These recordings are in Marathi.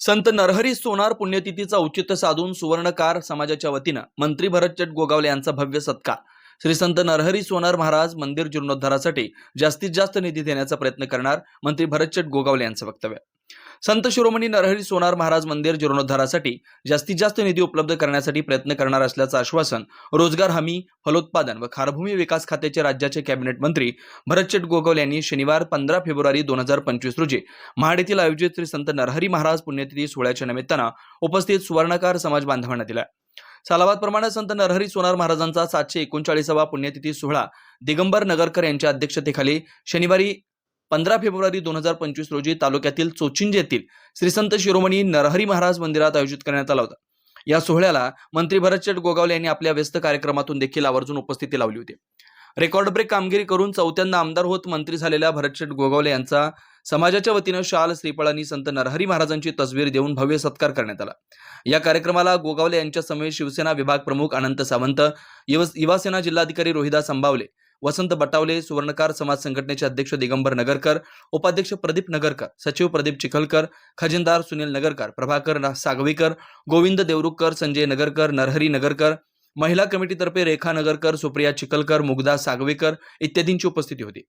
संत नरहरी सोनार पुण्यतिथीचा औचित्य साधून सुवर्णकार समाजाच्या वतीनं मंत्री भरतचट गोगावले यांचा भव्य सत्कार. श्री संत नरहरी सोनार महाराज मंदिर जीर्णोद्धारासाठी जास्तीत जास्त निधी देण्याचा प्रयत्न करणार मंत्री भरतचट गोगावले यांचं वक्तव्य. संत शिरोमणी नरहरी सोनार महाराज मंदिर जीर्णोद्धारासाठी जास्तीत जास्त निधी उपलब्ध करण्यासाठी प्रयत्न करणार असल्याचं आश्वासन रोजगार हमी फलोत्पादन व खारभूमी विकास खात्याचे राज्याचे कॅबिनेट मंत्री भरतचेट गोगोल यांनी शनिवार पंधरा फेब्रुवारी दोन हजार पंचवीस रोजी महाड येथील आयोजित श्री संत नरहरी महाराज पुण्यतिथी सोहळ्याच्या निमित्तानं उपस्थित सुवर्णकार समाज बांधवांना दिला. सालाबादप्रमाणे संत नरहरी सोनार महाराजांचा सातशे एकोणचाळीसावा पुण्यतिथी सोहळा दिगंबर नगरकर यांच्या अध्यक्षतेखाली शनिवारी पंधरा फेब्रुवारी दोन हजार पंचवीस रोजी तालुक्यातील चोचिंज येथील श्री संत शिरोमणी नरहरी महाराज मंदिरात आयोजित करण्यात आला होता. या सोहळ्याला मंत्री भरतचट गोगावले यांनी आपल्या व्यस्त कार्यक्रमातून देखील आवर्जून उपस्थिती लावली होती. रेकॉर्ड ब्रेक कामगिरी करून चौथ्यांदा आमदार होत मंत्री झालेल्या भरतचट गोगावले यांचा समाजाच्या वतीनं शाल श्रीफळ आणि संत नरहरी महाराजांची तस्वीर देऊन भव्य सत्कार करण्यात आला. या कार्यक्रमाला गोगावले यांच्या समेत शिवसेना विभाग प्रमुख अनंत सावंत युवासेना जिल्हाधिकारी रोहिदास संभावले वसंत बटावले सुवर्णकार समाज संघटनेचे अध्यक्ष दिगंबर नगरकर उपाध्यक्ष प्रदीप नगरकर सचिव प्रदीप चिखलकर खजिनदार सुनील नगरकर प्रभाकर ना- सागवीकर गोविंद देवरुखकर संजय नगरकर नरहरी नगरकर महिला कमिटीतर्फे रेखा नगरकर सुप्रिया चिखलकर मुग्धा सागवेकर इत्यादींची उपस्थिती होती.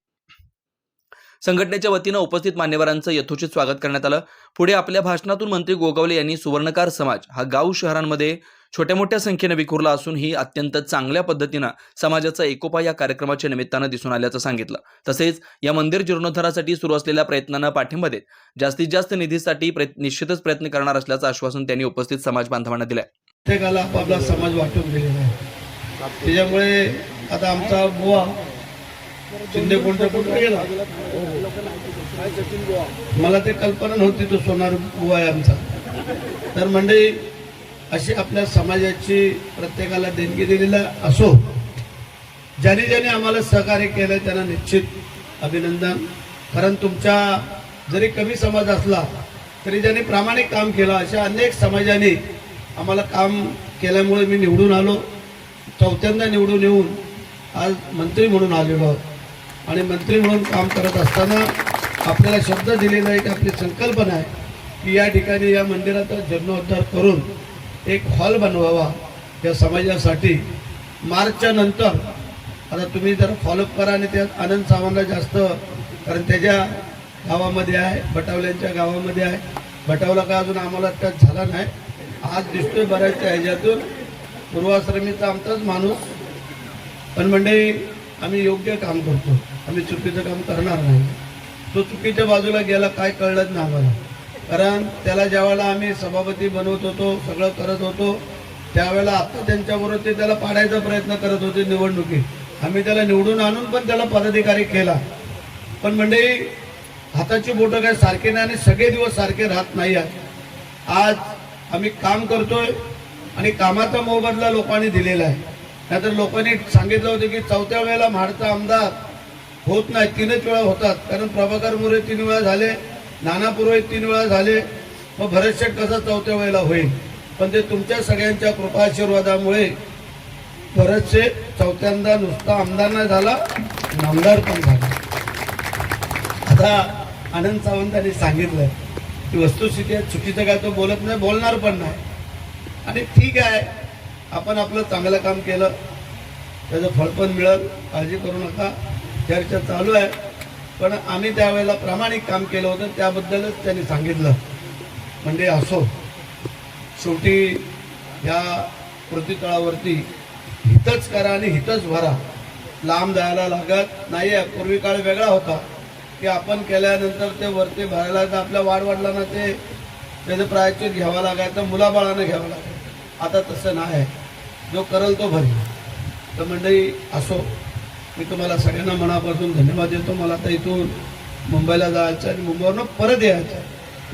संघटनेच्या वतीनं उपस्थित मान्यवरांचं यथोचित स्वागत करण्यात आलं. पुढे आपल्या भाषणातून मंत्री गोगावले यांनी सुवर्णकार समाज हा गाव शहरांमध्ये छोट्या मोठ्या संख्येनं विखुरला असून ही अत्यंत चांगल्या पद्धतीनं समाजाचा एकोपा या कार्यक्रमाच्या निमित्तानं दिसून आल्याचं सांगितलं. तसेच या मंदिर जीर्णोद्धारासाठी सुरू असलेल्या प्रयत्नांना पाठिंबा देत जास्तीत जास्त निधीसाठी निश्चितच प्रयत्न करणार असल्याचं आश्वासन त्यांनी उपस्थित समाज बांधवांना दिलं प्रत्येकाला आपापला समाज वाटून दिलेला आहे. त्याच्यामुळे आता आमचा बुवा शिंदे कोणत्या कुठे गेला मला ते कल्पना नव्हती तो सोनार बुवा आहे आमचा. तर मंडळी अशी आपल्या समाजाची प्रत्येकाला देणगी दिलेला असो ज्याने ज्याने आम्हाला सहकार्य केलं त्यांना निश्चित अभिनंदन. कारण तुमच्या जरी कमी समाज असला तरी ज्याने प्रामाणिक काम केलं अशा अनेक समाजाने आम्हाला काम केल्यामुळे मी निवडून आलो. चौथ्यांदा निवडून येऊन आज मंत्री म्हणून आलेलो आहोत. आणि मंत्री म्हणून काम करत असताना आपल्याला शब्द दिलेला आहे की आपली संकल्पना आहे की या ठिकाणी या मंदिराचा जीर्णोद्धार करून एक हॉल बनवावा या समाजासाठी. मार्चच्या नंतर आता तुम्ही जर फॉलोअप करा आणि त्यात आनंद सावंतला जास्त कारण त्याच्या गावामध्ये आहे बटावल्यांच्या गावामध्ये आहे. बटावला का अजून आम्हाला टच झाला नाही. आज दिसतोय बऱ्याचशा ह्याच्यातून. पूर्वाश्रमीचा आमचाच माणूस. पण म्हणजे आम्ही योग्य काम करतो. आम्ही चुकीचं काम करणार नाही. तो चुकीच्या बाजूला गेला काय कळलंच नाही आम्हाला. कारण त्याला ज्यावेळेला आम्ही सभापती बनवत होतो सगळं करत होतो त्यावेळेला आता त्यांच्याबरोबर ते त्याला पाडायचा प्रयत्न करत होते निवडणुकीत. आम्ही त्याला निवडून आणून पण त्याला पदाधिकारी केला. पण म्हणजे हाताची बोटं काय सारखे नाही आणि सगळे दिवस सारखे राहत नाही आहेत आज आम्ही काम करतोय आणि कामाचा मोबदला लोकांनी दिलेला आहे. नाहीतर लोकांनी सांगितलं होतं की चौथ्या वेळेला म्हाडचा आमदार होत नाही. तीनच वेळा होतात. कारण प्रभाकर मोरे तीन वेळा झाले. नाना पुरोहित तीन वेळा झाले. मग भरत शेठ कसं चौथ्या वेळेला होईल? पण ते तुमच्या सगळ्यांच्या कृपा आशीर्वादामुळे भरत शेठ चौथ्यांदा नुसता आमदार नाही झाला नामदार पण झाला. आता आनंद सावंतांनी सांगितलं की वस्तुस्थिती आहे चुकीचं काय तो बोलत नाही बोलणार पण नाही. आणि ठीक आहे आपण आपलं चांगलं काम केलं. त्याचं फळ पण मिळेल काळजी करू नका. चर्चा चालू आहे. पण आम्ही त्यावेळेला प्रामाणिक काम केलं होतं त्याबद्दलच त्यांनी सांगितलं. म्हणजे असो शेवटी या प्रतितळावरती हितच करा आणि हितच भरा. लांब जायला लागत नाही आहे पूर्वी काळ वेगळा होता. की आपण केल्यानंतर ते वरती भरायला तर आपल्या वाढवडिलांना ते त्याचं प्रायचित घ्यावं लागायचं मुलाबाळानं घ्यावं लागायचं. आता तसं नाही. आहे जो करल तो भरेल. तर मंडळी असो. मी तुम्हाला सगळ्यांना मनापासून धन्यवाद देतो. मला आता इथून मुंबईला जायचं आहे आणि मुंबईवरनं परत यायचं आहे.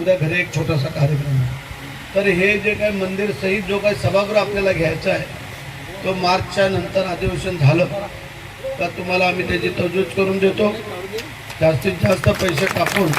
उद्या घरी एक छोटासा कार्यक्रम आहे. तर हे जे काय मंदिर सहित जो काही सभागृह आपल्याला घ्यायचा आहे तो मार्चच्या नंतर अधिवेशन झालं तर तुम्हाला आम्ही त्याची तजवीज करून देतो. जास्तीत जास्त पैसे टाकून